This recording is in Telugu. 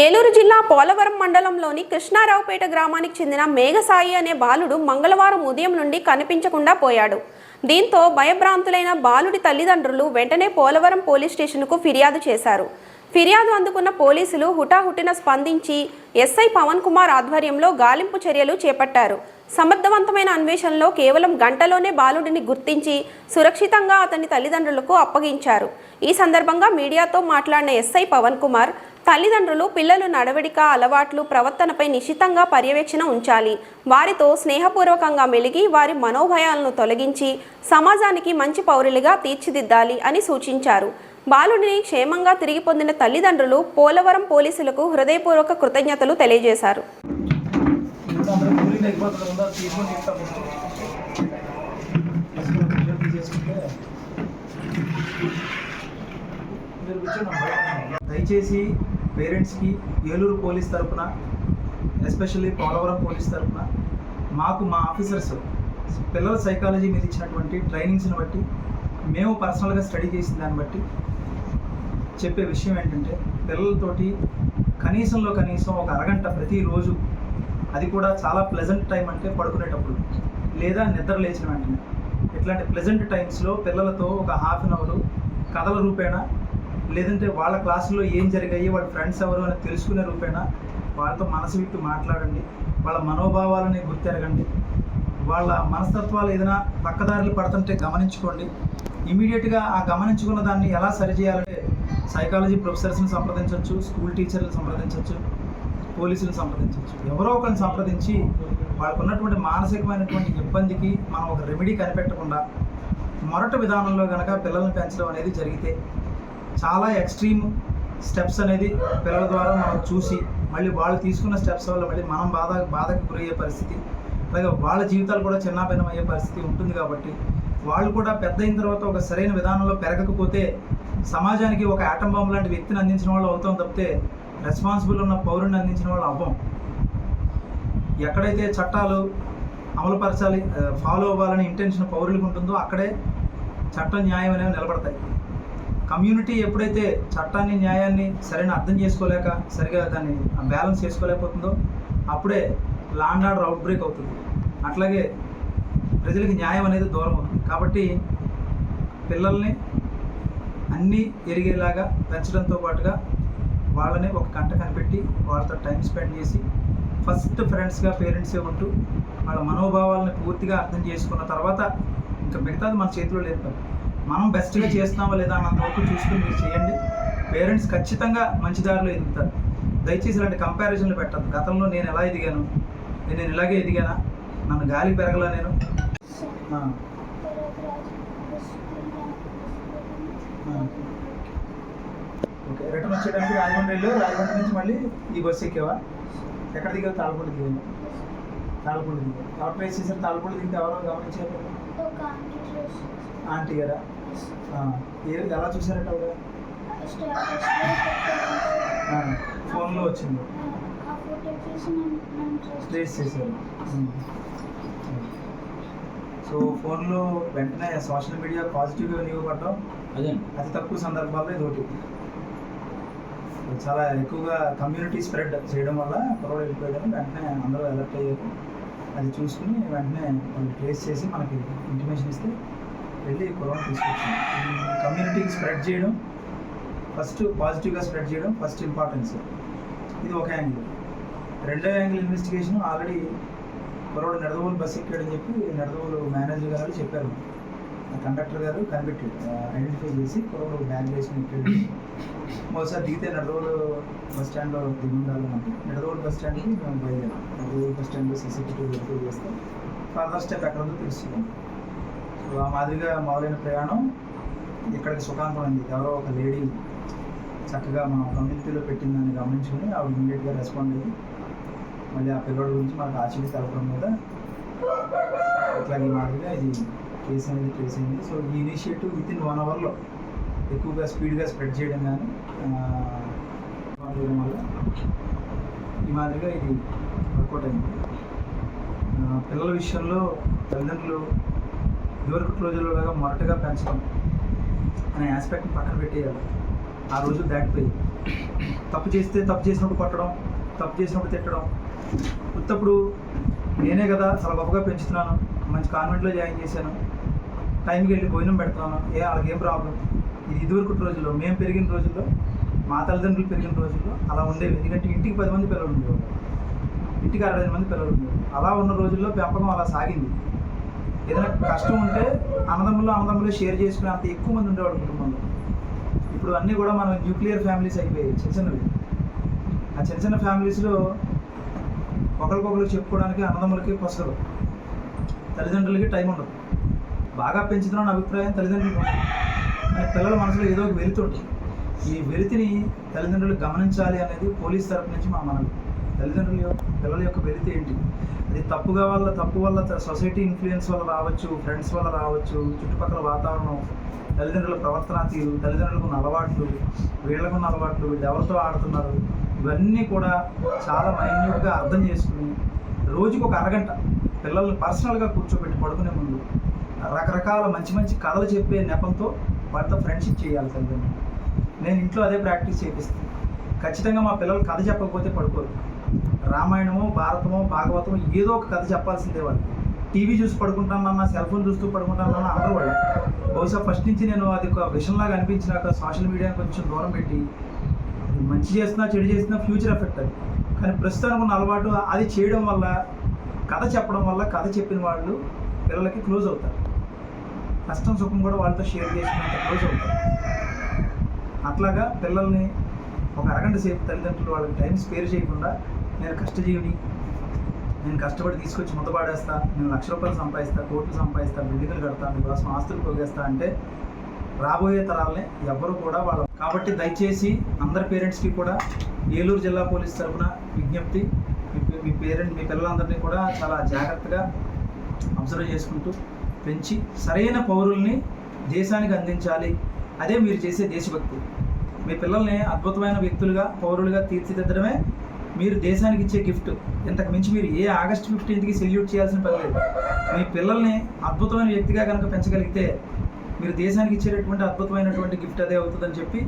ఏలూరు జిల్లా పోలవరం మండలంలోని కృష్ణారావుపేట గ్రామానికి చెందిన మేఘసాయి అనే బాలుడు మంగళవారం ఉదయం నుండి కనిపించకుండా పోయాడు. దీంతో భయభ్రాంతులైన బాలుడి తల్లిదండ్రులు వెంటనే పోలవరం పోలీస్ స్టేషన్కు ఫిర్యాదు చేశారు. ఫిర్యాదు అందుకున్న పోలీసులు హుటాహుటిన స్పందించి ఎస్ఐ పవన్ కుమార్ ఆధ్వర్యంలో గాలింపు చర్యలు చేపట్టారు. సమర్థవంతమైన అన్వేషణలో కేవలం గంటలోనే బాలుడిని గుర్తించి సురక్షితంగా అతని తల్లిదండ్రులకు అప్పగించారు. ఈ సందర్భంగా మీడియాతో మాట్లాడిన ఎస్ఐ పవన్ కుమార్ తల్లిదండ్రులు పిల్లలు నడవడిక అలవాట్లు ప్రవర్తనపై నిశితంగా పర్యవేక్షణ ఉంచాలి. వారితో స్నేహపూర్వకంగా మెలిగి వారి మనోభయాలను తొలగించి సమాజానికి మంచి పౌరులుగా తీర్చిదిద్దాలి అని సూచించారు. బాలుడిని క్షేమంగా తిరిగి పొందిన తల్లిదండ్రులు పోలవరం పోలీసులకు హృదయపూర్వక కృతజ్ఞతలు తెలియజేశారు. మీరు దయచేసి పేరెంట్స్కి ఏలూరు పోలీస్ తరఫున ఎస్పెషల్లీ పోలవరం పోలీస్ తరఫున మాకు మా ఆఫీసర్స్ పిల్లల సైకాలజీ మీద ఇచ్చినటువంటి ట్రైనింగ్స్ని బట్టి మేము పర్సనల్గా స్టడీ చేసిన దాన్ని బట్టి చెప్పే విషయం ఏంటంటే పిల్లలతోటి కనీసంలో కనీసం ఒక అరగంట ప్రతిరోజు అది కూడా చాలా ప్లెజెంట్ టైం అంటే పడుకునేటప్పుడు లేదా నిద్ర లేచిన వెంటనే. ఇట్లాంటి ప్లెజెంట్ టైమ్స్లో పిల్లలతో ఒక హాఫ్ అన్ అవర్ కథల రూపేణ లేదంటే వాళ్ళ క్లాసులో ఏం జరిగాయి వాళ్ళ ఫ్రెండ్స్ ఎవరు అని తెలుసుకునే రూపేణ వాళ్ళతో మనసు విప్పి మాట్లాడండి. వాళ్ళ మనోభావాలని గుర్తెరగండి. వాళ్ళ మనస్తత్వాలు ఏదైనా పక్కదారులు పడుతుంటే గమనించుకోండి. ఇమీడియట్గా ఆ గమనించుకున్న దాన్ని ఎలా సరిచేయాలంటే సైకాలజీ ప్రొఫెసర్స్ని సంప్రదించవచ్చు స్కూల్ టీచర్లను సంప్రదించవచ్చు పోలీసులను సంప్రదించవచ్చు ఎవరో ఒకరిని సంప్రదించి వాళ్ళకు ఉన్నటువంటి మానసికమైనటువంటి ఇబ్బందికి మనం ఒక రెమెడీ కనిపెట్టకుండా మొరట విధానంలో కనుక పిల్లల్ని పెంచడం అనేది జరిగితే చాలా ఎక్స్ట్రీమ్ స్టెప్స్ అనేది పిల్లల ద్వారా మనం చూసి మళ్ళీ వాళ్ళు తీసుకున్న స్టెప్స్ వల్ల మళ్ళీ మనం బాధ బాధకు గురయ్యే పరిస్థితి. అలాగే వాళ్ళ జీవితాలు కూడా చిన్నాభిన్నం అయ్యే పరిస్థితి ఉంటుంది కాబట్టి వాళ్ళు కూడా పెద్ద అయిన తర్వాత ఒక సరైన విధానంలో పెరగకపోతే సమాజానికి ఒక ఆటం బాంబు లాంటి వ్యక్తిని అందించిన వాళ్ళు అవుతాం తప్పితే రెస్పాన్సిబుల్ ఉన్న పౌరుని అందించిన వాళ్ళు అవ్వం. ఎక్కడైతే చట్టాలు అమలుపరచాలి ఫాలో అవ్వాలని ఇంటెన్షన్ పౌరులకు ఉంటుందో అక్కడే చట్టం న్యాయం అనేవి నిలబడతాయి. కమ్యూనిటీ ఎప్పుడైతే చట్టాన్ని న్యాయాన్ని సరైన అర్థం చేసుకోలేక సరిగా దాన్ని బ్యాలెన్స్ చేసుకోలేకపోతుందో అప్పుడే లాండ్ ఆర్డర్ అవుట్ బ్రేక్ అవుతుంది అట్లాగే ప్రజలకి న్యాయం అనేది దూరం అవుతుంది కాబట్టి పిల్లల్ని అన్నీ ఎరిగేలాగా పెంచడంతో పాటుగా వాళ్ళని ఒక గంట కనిపెట్టి వాళ్ళతో టైం స్పెండ్ చేసి ఫస్ట్ ఫ్రెండ్స్గా పేరెంట్సే ఉంటూ వాళ్ళ మనోభావాలను పూర్తిగా అర్థం చేసుకున్న తర్వాత ఇంకా మిగతాది మన చేతిలో లేదు కదా. మనం బెస్ట్గా చేస్తున్నామా లేదా అన్నంత వరకు చూసుకుని మీరు చేయండి. పేరెంట్స్ ఖచ్చితంగా మంచి దారిలో ఎదుగుతారు. దయచేసి ఇలాంటి కంపారిజన్లు పెట్టద్దు. గతంలో నేను ఎలా ఎదిగాను? నేను ఇలాగే ఎదిగానా? నన్ను గాలి పెరగలా నేను? ఓకే రిటర్న్ వచ్చేటప్పుడు రాజమండ్రి రాజమండ్రి నుంచి మళ్ళీ ఈ బస్సు ఎక్కేవా? ఎక్కడ దిగావు? తాళపూడి దిగాను తాళపూడి దిగావు? ఎవరు ప్లేస్ చేశారు తాళపూడి దిగితే ఎవరో గమనించారు? ఆంటీ గారా? ఆ, ఏ ఎలా చూసారట ఆవిడ? ఫోన్లో వచ్చింది. ట్రేస్ చేశారు. సో ఫోన్లో వెంటనే సోషల్ మీడియా పాజిటివ్గా ఇవ్వబడటం అదే. అతి తక్కువ సందర్భాల్లో ఇది ఒకటి. చాలా ఎక్కువగా కమ్యూనిటీ స్ప్రెడ్ చేయడం వల్ల కరోనా వెళ్ళిపోయాడని వెంటనే అందరూ అలర్ట్ అయ్యారు. అది చూసుకుని వెంటనే వాళ్ళు ట్రేస్ చేసి మనకి ఇంటిమేషన్ ఇస్తే వెళ్ళి కరోనా తీసుకొచ్చాం. కమ్యూనిటీకి స్ప్రెడ్ చేయడం ఫస్ట్ పాజిటివ్గా స్ప్రెడ్ చేయడం ఫస్ట్ ఇంపార్టెన్స్ ఇది ఒక యాంగిల్ రెండో యాంగిల్ ఇన్వెస్టిగేషన్ ఆల్రెడీ కురవాడు నడదవోలు బస్ ఎక్కాడని చెప్పి నడదవోలు మేనేజర్ గారు చెప్పారు. కండక్టర్ గారు కనిపెట్టాడు ఐడెంటిఫై చేసి కురవాడు బ్యాగ్ వేసుకుని ఎక్కాడు ఒకసారి దిగితే నడదవోలు బస్ స్టాండ్లో దిగి ఉండాలన్నమాట నడదవోలు బస్ స్టాండ్కి మేము బయలుదేరాం. నడదవోలు బస్ స్టాండ్లో సీసీటీవీ వెరిఫై చేస్తే ఫర్దర్ స్టెప్ ఎక్కడ తెలుసుకున్నాం ఆ మాదిరిగా మొదలైన ప్రయాణం ఇక్కడికి అయింది. ఎవరో ఒక లేడీ చక్కగా మన కమ్యూనిటీలో పెట్టిందని గమనించుకుని ఆవిడ ఇమీడియట్గా రెస్పాండ్ అయ్యి మళ్ళీ ఆ పిల్లడి గురించి మనకు ఆశ్చర్య తెలపడం మీద ఇట్లా ఈ మాదిరిగా ఇది కేసు అనేది ట్రేస్ అయింది. సో ఈ ఇనిషియేటివ్ విత్ ఇన్ వన్ అవర్లో ఎక్కువగా స్పీడ్గా స్ప్రెడ్ చేయడం కానీ చేయడం వల్ల ఈ మాదిరిగా ఇది వర్కౌట్ అయింది. పిల్లల విషయంలో తల్లిదండ్రులు ఇదివరకు రోజుల్లో లాగా మొరటగా పెంచడం అనే ఆస్పెక్ట్ని పక్కన పెట్టేయాలి. ఆ రోజు దాటిపోయి తప్పు చేస్తే తప్పు చేసినప్పుడు కొట్టడం తప్పు చేసినప్పుడు తిట్టడం. ఉత్తప్పుడు నేనే కదా చాలా గొప్పగా పెంచుతున్నాను మంచి కాన్వెంట్లో జాయిన్ చేశాను. టైంకి వెళ్ళి భోజనం పెడుతున్నాను ఏ వాళ్ళకి ఏం ప్రాబ్లం ఇది ఇదివరకు రోజుల్లో మేము పెరిగిన రోజుల్లో మా తల్లిదండ్రులు పెరిగిన రోజుల్లో అలా ఉండేవి. ఎందుకంటే ఇంటికి పది మంది పిల్లలు ఉండేవారు ఇంటికి అరవై మంది పిల్లలు ఉండేవారు అలా ఉన్న రోజుల్లో పెంపకం అలా సాగింది. ఏదైనా కష్టం ఉంటే అన్నదమ్ములు అన్నదమ్ములు షేర్ చేసుకునే అంత ఎక్కువ మంది ఉండేవాడు కుటుంబంలో. ఇప్పుడు అన్నీ కూడా మనం న్యూక్లియర్ ఫ్యామిలీస్ అయిపోయాయి చిన్న చిన్నవి. ఆ చిన్న చిన్న ఫ్యామిలీస్లో ఒకరికొకరు చెప్పుకోవడానికి అన్నదమ్ములకి పసరు తల్లిదండ్రులకి టైం ఉండదు. బాగా పెంచుతున్నాను అభిప్రాయం తల్లిదండ్రులకు పిల్లల మనసులో ఏదో ఒక వెలితి ఉంటుంది. ఈ వెలితిని తల్లిదండ్రులు గమనించాలి అనేది పోలీస్ తరపు నుంచి మా మనం తల్లిదండ్రుల యొక్క పిల్లల యొక్క వెలితి ఏంటి? అది తప్పుగా వల్ల తప్పు వల్ల సొసైటీ ఇన్ఫ్లుయెన్స్ వల్ల రావచ్చు ఫ్రెండ్స్ వల్ల రావచ్చు చుట్టుపక్కల వాతావరణం తల్లిదండ్రుల ప్రవర్తన తీరు తల్లిదండ్రులకు ఉన్న అలవాట్లు వీళ్ళకున్న అలవాట్లు వీళ్ళు ఎవరితో ఆడుతున్నారు ఇవన్నీ కూడా చాలా మైన్యూట్గా అర్థం చేసుకుని రోజుకు ఒక అరగంట పిల్లల్ని పర్సనల్గా కూర్చోబెట్టి పడుకునే ముందు రకరకాల మంచి మంచి కథలు చెప్పే నెపంతో వాటితో ఫ్రెండ్షిప్ చేయాలి తల్లిదండ్రులు. నేను ఇంట్లో అదే ప్రాక్టీస్ చేపిస్తాను ఖచ్చితంగా మా పిల్లలు కథ చెప్పకపోతే పడుకోరు. రామాయణమో భారతమో భాగవతం ఏదో ఒక కథ చెప్పాల్సిందే వాళ్ళు. టీవీ చూసి పడుకుంటానన్నా సెల్ ఫోన్ చూస్తూ పడుకుంటానన్నా అందరూ వాళ్ళు. బహుశా ఫస్ట్ నుంచి నేను అది ఒక విషయంలాగా అనిపించినాక సోషల్ మీడియాని కొంచెం దూరం పెట్టి మంచి చేస్తున్నా చెడు చేస్తున్నా ఫ్యూచర్ ఎఫెక్ట్ అది. కానీ ప్రస్తుతానికి ఉన్న అలవాటు అది చేయడం వల్ల కథ చెప్పడం వల్ల కథ చెప్పిన వాళ్ళు పిల్లలకి క్లోజ్ అవుతారు. కష్టం సుఖం కూడా వాళ్ళతో షేర్ చేసుకున్నంత క్లోజ్ అవుతారు. అట్లాగా పిల్లల్ని ఒక అరగంట సేపు తల్లిదండ్రులు వాళ్ళకి టైం స్పేర్ చేయకుండా నేను కష్టజీవిని నేను కష్టపడి తీసుకొచ్చి ముద్దపాడేస్తా నేను లక్ష రూపాయలు సంపాదిస్తా కోట్లు సంపాదిస్తా బిల్డింగ్లు కడతా మీకోసం ఆస్తులు పోగేస్తా అంటే రాబోయే తరాలని ఎవ్వరు కూడా వాళ్ళు కాబట్టి దయచేసి అందరి పేరెంట్స్కి కూడా ఏలూరు జిల్లా పోలీస్ తరఫున విజ్ఞప్తి. మీ- మీ పేరెంట్ మీ పిల్లలందరినీ కూడా చాలా జాగ్రత్తగా అబ్జర్వ్ చేసుకుంటూ పెంచి సరైన పౌరుల్ని దేశానికి అందించాలి. అదే మీరు చేసే దేశభక్తి. మీ పిల్లల్ని అద్భుతమైన వ్యక్తులుగా పౌరులుగా తీర్చిదిద్దడమే మీరు దేశానికి ఇచ్చే గిఫ్ట్. ఇంతకు మించి మీరు ఏ ఆగస్ట్ ఫిఫ్టీన్త్కి సెల్యూట్ చేయాల్సిన పని లేదు. మీ పిల్లల్ని అద్భుతమైన వ్యక్తిగా కనుక పెంచగలిగితే మీరు దేశానికి ఇచ్చేటటువంటి అద్భుతమైనటువంటి గిఫ్ట్ అదే అవుతుందని చెప్పి